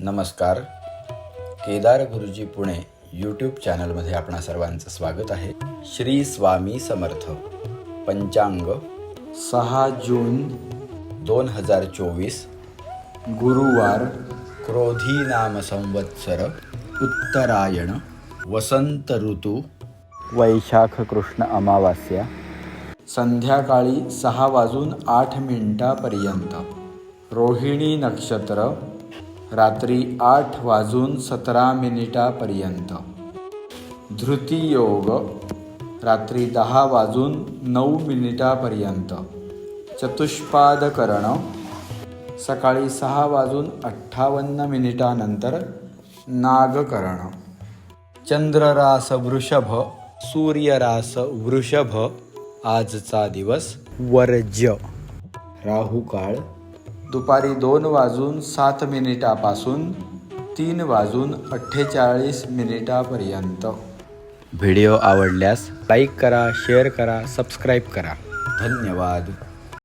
नमस्कार. केदार गुरुजी पुणे यूट्यूब चॅनलमध्ये आपणा सर्वांचं स्वागत आहे. श्री स्वामी समर्थ. पंचांग सहा जून दोन हजार चोवीस गुरुवार क्रोधी नाम संवत्सर उत्तरायण वसंत ऋतू वैशाख कृष्ण अमावास्या संध्याकाळी सहा वाजून आठ मिनिटापर्यंत रोहिणी नक्षत्र रात्री आठ वाजून सतरा मिनिटापर्यंत. धृती योग रात्री दहा वाजून नऊ मिनिटापर्यंत. चतुष्पादकरण सकाळी सहा वाजून अठ्ठावन्न मिनिटानंतर नागकरण. चंद्ररास वृषभ सूर्यरास वृषभ आजचा दिवस वर्ज्य. राहुकाळ दुपारी दोन वाजून सात मिनिटापासून तीन वाजून अठ्ठेचाळीस मिनिटापर्यंत. व्हिडिओ आवडल्यास लाईक करा शेअर करा सबस्क्राईब करा. धन्यवाद.